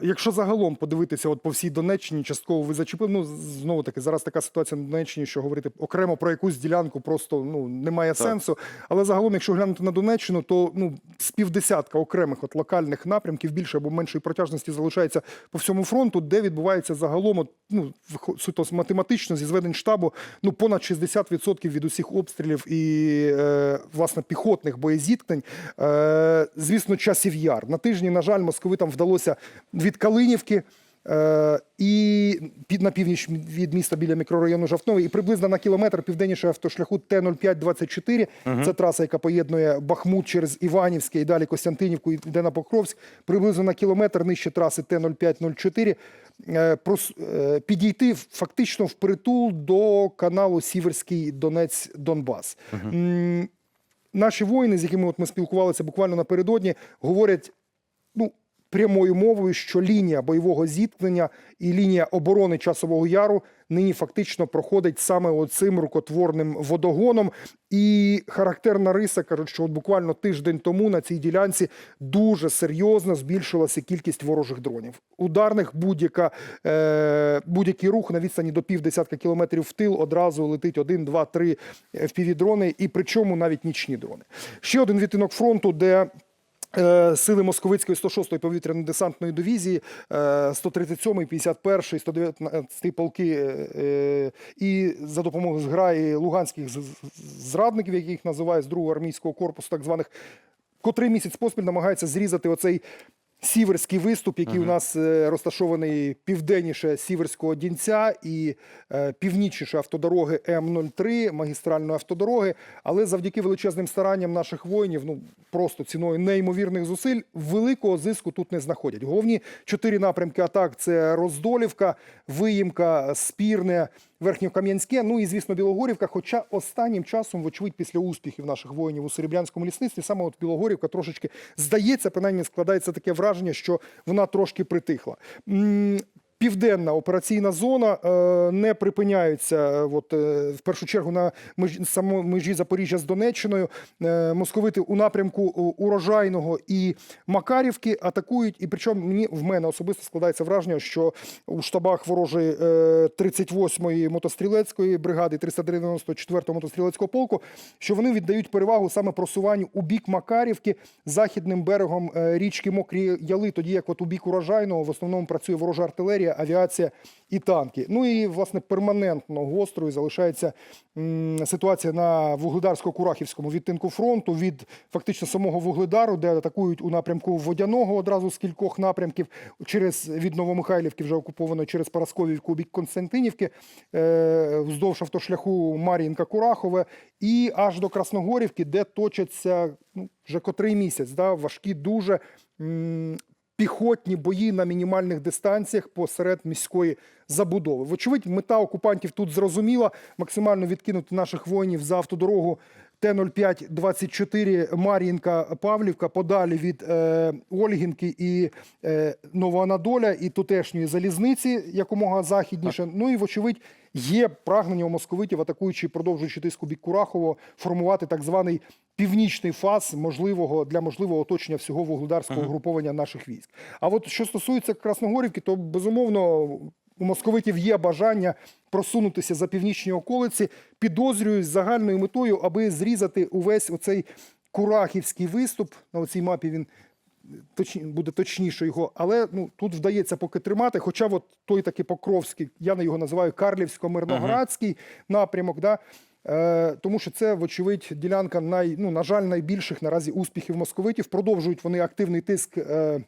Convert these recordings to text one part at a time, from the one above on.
Якщо загалом подивитися от по всій Донеччині, частково ви зачепили, ну знову таки зараз така ситуація на Донеччині, що говорити окремо про якусь ділянку просто ну немає сенсу. Але загалом, якщо глянути на Донеччину, то ну з півдесятка окремих от локальних напрямків більше або меншої протяжності залишається по всьому фронту, де відбувається загалом, от, ну суто математично зі зведень штабу, ну понад 60% від усіх обстрілів і е, власне піхотних боєзіткнень. Е, звісно, часів яр на тижні. На жаль, московитам вдалося від Калинівки. Е, і під на північ від міста біля мікрорайону Жовтновий, і приблизно на кілометр південніше автошляху Т-0524. Це траса, яка поєднує Бахмут через Іванівське і далі Костянтинівку, і йде на Покровськ. Приблизно на кілометр нижче траси Т-0504. е, е, Підійти фактично впритул до каналу Сіверський Донець Донбас. М, Наші воїни, з якими от ми спілкувалися буквально напередодні, говорять ну, прямою мовою, що лінія бойового зіткнення і лінія оборони часового яру нині фактично проходить саме оцим рукотворним водогоном. І характерна риса кажуть, що от буквально тиждень тому на цій ділянці дуже серйозно збільшилася кількість ворожих дронів. Ударних будь-яка е, будь-який рух на відстані до півдесятка кілометрів в тил одразу летить один, два, три FPV-дрони, і причому навіть нічні дрони. Ще один відтинок фронту, де Сили Московицької 106-ї повітряно-десантної дивізії, е, 137-й, 51-й, 119-й полки е, і за допомогою зграї луганських зрадників, яких називають, з другого армійського корпусу, так званих, котрий місяць поспіль намагається зрізати оцей сіверський виступ, який у нас е, розташований південніше Сіверського Дінця і е, північніше автодороги М03, магістральної автодороги. Але завдяки величезним старанням наших воїнів, ну просто ціною неймовірних зусиль, великого зиску тут не знаходять. Головні чотири напрямки атак: це Роздолівка, Виїмка, Спірне. Верхньокам'янське, ну і звісно, Білогорівка. Хоча останнім часом, вочевидь, після успіхів наших воїнів у Серебрянському лісництві, саме от Білогорівка трошечки здається, принаймні складається таке враження, що вона трошки притихла. Південна операційна зона е, не припиняється. е, От е, в першу чергу на межі само межі Запоріжжя з Донеччиною. Московити у напрямку урожайного і Макарівки атакують. І причому мені в мене особисто складається враження, що у штабах ворожої е, 38-ї мотострілецької бригади, 394-го мотострілецького полку, що вони віддають перевагу саме просуванню у бік Макарівки західним берегом річки Мокрі Яли, тоді як от у бік урожайного в основному працює ворожа артилерія, авіація і танки. Ну і власне перманентно гострою залишається ситуація на вугледарсько-курахівському відтинку фронту від фактично самого вугледару, де атакують у напрямку водяного одразу з кількох напрямків через від Новомихайлівки, вже окупованої через Парасковівку бік Константинівки, е, вздовж автошляху Мар'їнка-Курахове і аж до Красногорівки, де точаться ну, вже котрий місяць, да, важкі дуже. Піхотні бої на мінімальних дистанціях посеред міської забудови. Вочевидь, мета окупантів тут зрозуміла максимально відкинути наших воїнів за автодорогу Т-05-24 Мар'їнка Павлівка подалі від е, Ольгінки і е, Новоанадоля і тутешньої залізниці якомога західніше. Ну і вочевидь є прагнення у московитів, атакуючи, продовжуючи тиску бік Курахово, формувати так званий північний фаз можливого для можливого оточення всього вугледарського угруповання наших військ. А от що стосується Красногорівки, то безумовно у московитів є бажання просунутися за північні околиці, підозрюю з загальною метою, аби зрізати увесь оцей курахівський виступ. На цій мапі він точні, буде точніше його, але ну тут вдається поки тримати. Хоча от той такий Покровський, я на його називаю Карлівсько-Мирноградський напрямок. Да? Е, тому що це, вочевидь, ділянка най, ну, на жаль, найбільших наразі успіхів московитів. Продовжують вони активний тиск. Е,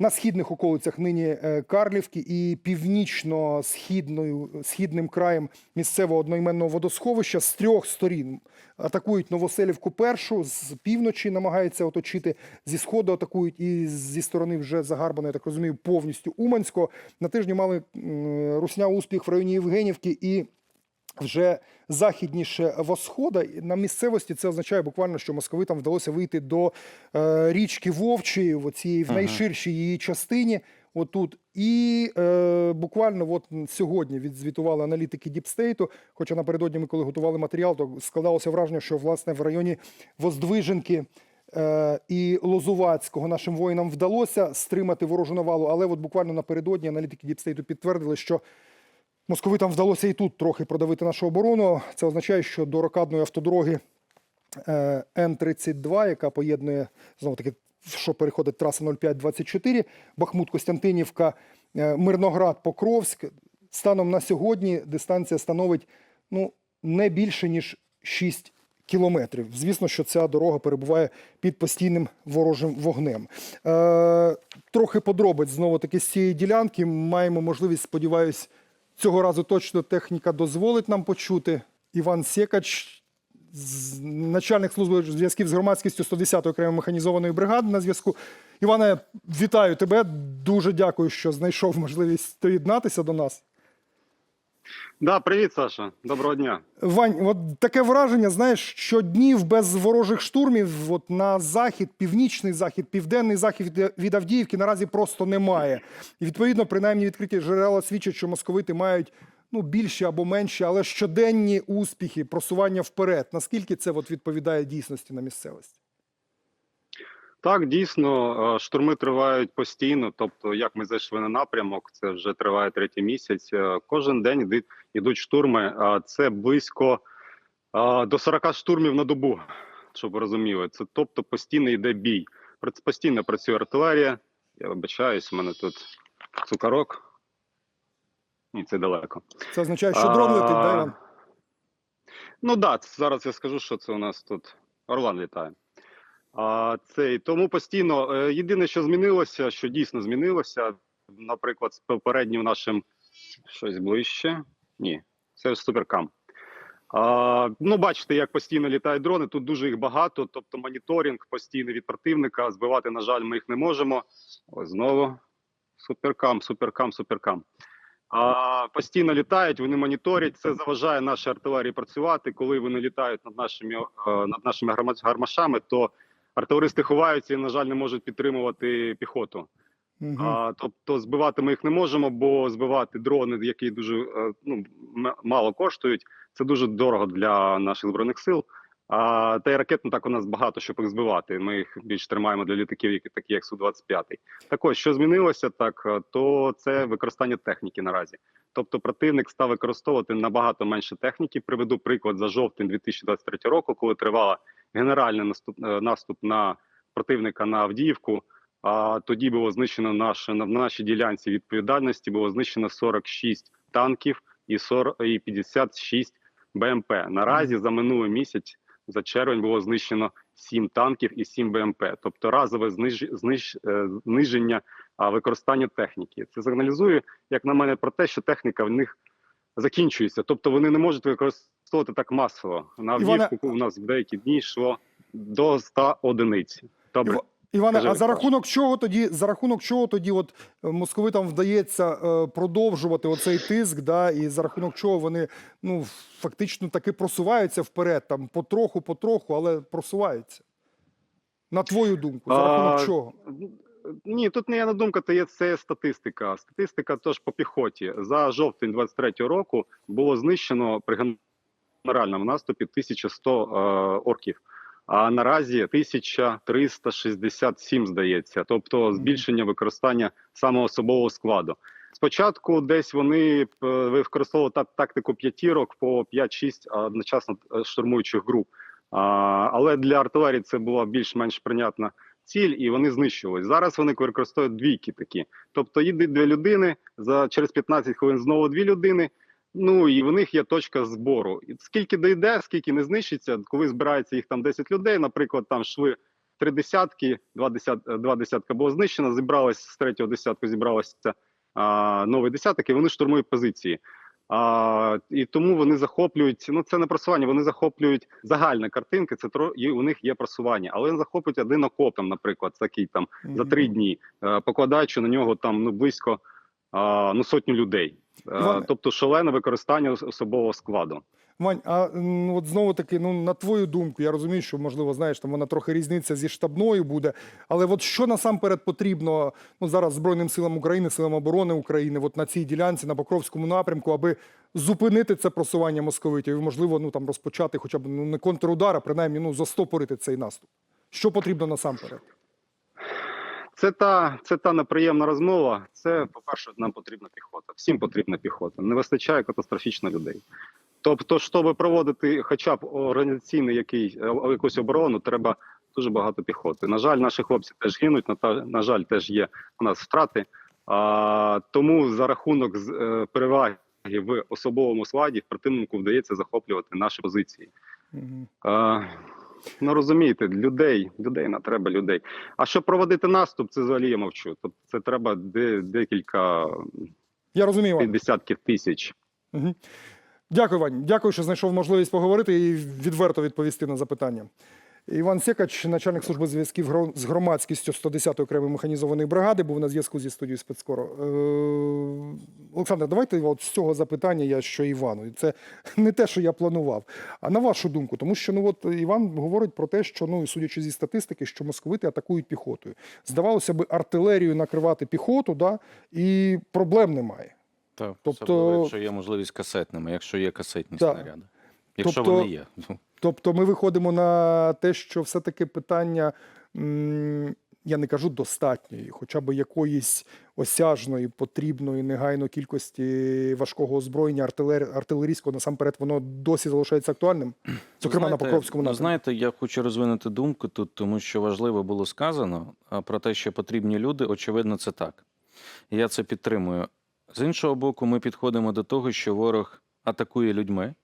на східних околицях нині е, Карлівки і північно-східною східним краєм місцевого одноіменного водосховища з трьох сторін атакують Новоселівку першу, з півночі намагаються оточити, зі сходу атакують і зі сторони вже загарбаної, так розумію, повністю Уманського. На тижні мали русня успіх в районі Євгенівки і вже західніше восхода на місцевості це означає буквально, що московитам вдалося вийти до е, річки Вовчої, в оцій в найширшій її частині. Отут і е, буквально от сьогодні відзвітували аналітики Діпстейту. Хоча напередодні ми, коли готували матеріал, то складалося враження, що власне в районі Воздвиженки е, і Лозувацького нашим воїнам вдалося стримати ворожу навалу, але от буквально напередодні аналітики Діпстейту підтвердили, що московитам вдалося і тут трохи продавити нашу оборону. Це означає, що до рокадної автодороги е, Н-32, яка поєднує знову таки, що переходить траса 0524, Бахмут, Костянтинівка, е, Мирноград, Покровськ. Станом на сьогодні дистанція становить ну, не більше ніж 6 кілометрів. Звісно, що ця дорога перебуває під постійним ворожим вогнем. Е, трохи подробиць знову таки з цієї ділянки. Маємо можливість, сподіваюсь, цього разу точно техніка дозволить нам почути. Іван Секач, начальник служби зв'язків з громадськістю 110-ї окремої механізованої бригади на зв'язку. Іване, вітаю тебе. Дуже дякую, що знайшов можливість доєднатися до нас. Да, привіт, Саша. Доброго дня. Вань, от таке враження, знаєш, що днів без ворожих штурмів от на захід, північний захід, південний захід від- Авдіївки наразі просто немає. І відповідно, принаймні відкриті джерела свідчать, що московити мають ну більші або менші, але щоденні успіхи, просування вперед. Наскільки це от відповідає дійсності на місцевості? Так, дійсно, е, штурми тривають постійно. Тобто, як ми зайшли на напрямок, це вже триває третій місяць. е, Кожен день йдуть, штурми. а Це близько до 40 штурмів на добу, щоб ви розуміли. Це тобто постійно йде бій. Постійно працює артилерія. Я вибачаюсь, у мене тут цукарок. Ні, це далеко. Це означає, що дрон летить, да, Іван? Ну так, да, зараз я скажу, що це у нас тут Орлан літає. А, це, і тому постійно е, єдине, що змінилося, що дійсно змінилося, наприклад, з попереднім нашим щось ближче. Ні, це суперкам. А, ну, бачите, як постійно літають дрони. Тут дуже їх багато, тобто моніторинг постійний від противника. Збивати, на жаль, ми їх не можемо. Ось знову суперкам, суперкам, суперкам. А, постійно літають, вони моніторять. Це заважає нашій артилерії працювати. Коли вони літають над нашими е, над нашими гармашами, то артилеристи ховаються і, на жаль, не можуть підтримувати піхоту. Мгм. А, тобто збивати ми їх не можемо, бо збивати дрони, які дуже е, ну, мало коштують, це дуже дорого для наших збройних сил. А та й ракет не так у нас багато, щоб їх збивати. Ми їх більш тримаємо для літаків, які такі як Су-25. Так ось, що змінилося, так е, то це використання техніки наразі. Тобто противник став використовувати набагато менше техніки. Приведу приклад за жовтень 2023 року, коли тривала генеральний наступ, е, наступ на противника на Авдіївку. А тоді було знищено наше на нашій ділянці відповідальності. Було знищено 46 танків і 40, і 56 БМП. Наразі за минулий місяць, за червень, було знищено 7 танків і 7 БМП. Тобто разове зниж, зниж, е, зниження використання техніки. Це сигналізує, як на мене, про те, що техніка в них закінчується. Тобто вони не можуть використовувати так масово. На Авдіївку у нас в деякі дні йшло до 100 одиниць. Добре. Іва- Іване, Кажи, а за рахунок чого тоді за рахунок чого тоді, от е, московитам вдається е, продовжувати оцей тиск, да, і за рахунок чого вони ну фактично таки просуваються вперед, там потроху, потроху, але просуваються. На твою думку, за рахунок А, чого? Ні, тут не я на думка, то є це статистика. Статистика теж по піхоті. За жовтень 23 року було знищено при генеральному наступі 1100 е, орків. А наразі 1367, здається, тобто збільшення використання саме особового складу. Спочатку десь вони е, використовували та- тактику п'ятірок по 5-6 одночасно е, штурмуючих груп. А, але для артилерії це була більш-менш прийнятна ціль, і вони знищувались. Зараз вони використовують двійки такі. Тобто їде дві людини за через 15 хвилин знову дві людини. Ну і в них є точка збору. І скільки дійде, скільки не знищиться, коли збирається їх там 10 людей. Наприклад, там йшли три десятки, два десят, два десятка було знищено. Зібралось з третього десятку, зібралося новий десяток, і вони штурмують позиції. А, і тому вони захоплюють. Ну це не просування. Вони захоплюють загальні картинки. Це тро і у них є просування, але він захоплюють один окоп, там, наприклад, такий там за три дні, е, покладаючи на нього там ну близько а, ну сотню людей. Іван... Тобто шалене використання особового складу. Вань, а м, от знову таки, ну на твою думку, я розумію, що можливо, знаєш, там вона трохи різниця зі штабною буде. Але от що насамперед потрібно ну зараз Збройним силам України, силам оборони України, от на цій ділянці, на Покровському напрямку, аби зупинити це просування московитів і, можливо, ну там розпочати хоча б ну не контрудар, а принаймні ну застопорити цей наступ. Що потрібно насамперед? Це та це та неприємна розмова. Це, по-перше, нам потрібна піхота. Всім потрібна піхота. Не вистачає катастрофічно людей. Тобто, щоб проводити хоча б організаційний який, е, якусь оборону, треба дуже багато піхоти. На жаль, наші хлопці теж гинуть. На, на жаль, теж є у нас втрати. А, тому за рахунок е, переваги в особовому складі противнику вдається захоплювати наші позиції. А, ну розумієте, людей, людей на треба людей. А щоб проводити наступ, це взагалі я мовчу. Тобто це треба де, декілька Я розумію, десятків тисяч. Мгм. Дякую, Вань. Дякую, що знайшов можливість поговорити і відверто відповісти на запитання. Іван Секач, начальник служби зв'язків з громадськістю 110-ї окремої механізованої бригади, був на зв'язку зі студією спецкоро. Е, Олександр, давайте от з цього запитання я що Івану. Це не те, що я планував. А на вашу думку, тому що ну от Іван говорить про те, що ну судячи зі статистики, що московити атакують піхотою. Здавалося би, артилерію накривати піхоту, да, і проблем немає. Так, Тобто- особливо, якщо є можливість касетними, якщо є касетні Так. снаряди. Якщо Тобто- вони є. Ну, Тобто ми виходимо на те, що все-таки питання, я не кажу достатньої, хоча б якоїсь осяжної, потрібної негайно кількості важкого озброєння, артилер... артилерійського, насамперед, воно досі залишається актуальним, зокрема знаєте, на Покровському ну, напрямку. Знаєте, я хочу розвинути думку тут, тому що важливо було сказано про те, що потрібні люди, очевидно, це так. Я це підтримую. З іншого боку, ми підходимо до того, що ворог атакує людьми,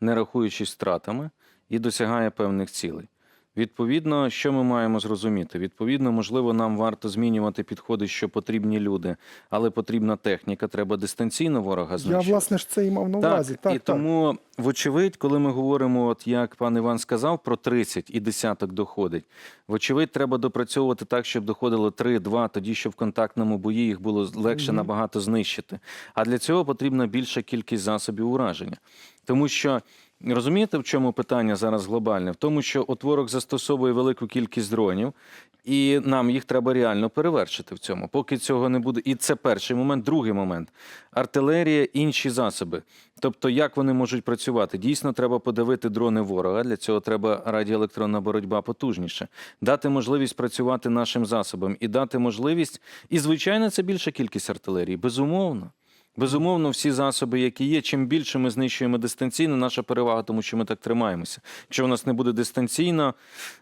не рахуючись втратами, і досягає певних цілей. Відповідно, що ми маємо зрозуміти? Відповідно, можливо, нам варто змінювати підходи, що потрібні люди, але потрібна техніка. Треба дистанційно ворога Я, власне ж це і мав на увазі. Так, і так, тому, вочевидь, коли ми говоримо, от як пан Іван сказав, про 30 і десяток доходить, вочевидь, треба допрацьовувати так, щоб доходило 3-2, тоді, щоб в контактному бої їх було легше Мгм. набагато знищити. А для цього потрібна більша кількість засобів ураження. Тому що. Розумієте, в чому питання зараз глобальне? В тому, що от ворог застосовує велику кількість дронів, і нам їх треба реально перевершити в цьому. Поки цього не буде. І це перший момент. Другий момент артилерія, інші засоби. Тобто, як вони можуть працювати? Дійсно, треба подавити дрони ворога. Для цього треба радіоелектронна боротьба потужніше, дати можливість працювати нашим засобам і дати можливість. І звичайно, це більша кількість артилерії. Безумовно. Безумовно, всі засоби, які є, чим більше ми знищуємо дистанційно, наша перевага, тому що ми так тримаємося. Якщо у нас не буде дистанційно,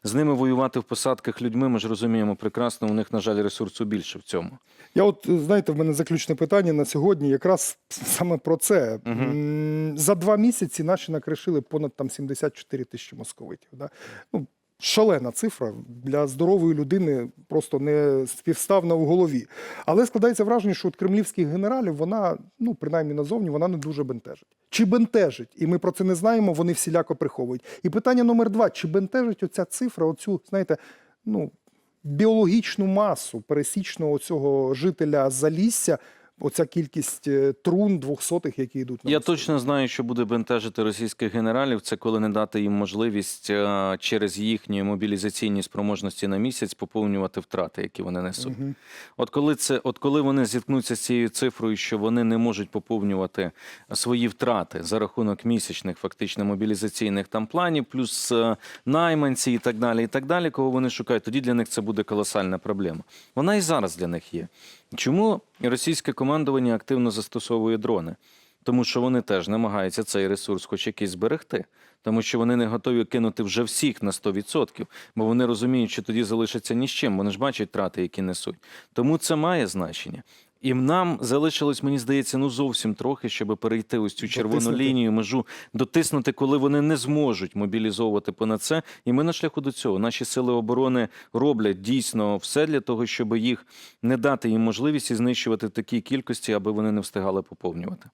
з ними воювати в посадках людьми, ми ж розуміємо прекрасно, у них, на жаль, ресурсу більше в цьому. Я от знаєте, в мене заключне питання на сьогодні якраз саме про це. М, За два місяці наші накришили понад там 74 тисячі московитів. Да? Ну, шалена цифра для здорової людини просто не співставна у голові. Але складається враження, що от кремлівських генералів вона, ну принаймні назовні, вона не дуже бентежить. Чи бентежить? І ми про це не знаємо, вони всіляко приховують. І питання номер два: чи бентежить оця цифра, оцю, знаєте, ну біологічну масу пересічного цього жителя Залісся, оця кількість е, трун двохсотих, які йдуть на Я Москву. точно знаю, що буде бентежити російських генералів. Це коли не дати їм можливість е, через їхні мобілізаційні спроможності на місяць поповнювати втрати, які вони несуть. Мгм. От коли це, от коли вони зіткнуться з цією цифрою, що вони не можуть поповнювати свої втрати за рахунок місячних, фактично мобілізаційних там планів, плюс е, найманці і так далі, і так далі, кого вони шукають, тоді для них це буде колосальна проблема. Вона і зараз для них є. Чому російське командування активно застосовує дрони? Тому що вони теж намагаються цей ресурс хоч якийсь зберегти, тому що вони не готові кинути вже всіх на 100%, бо вони розуміють, що тоді залишаться ні з чим. Вони ж бачать втрати, які несуть. Тому це має значення. І нам залишилось, мені здається, ну зовсім трохи, щоб перейти ось цю червону Дотиснути. лінію, межу, дотиснути, коли вони не зможуть мобілізовувати понад це. І ми на шляху до цього. Наші сили оборони роблять дійсно все для того, щоб їх не дати їм можливість і знищувати в такій кількості, аби вони не встигали поповнювати.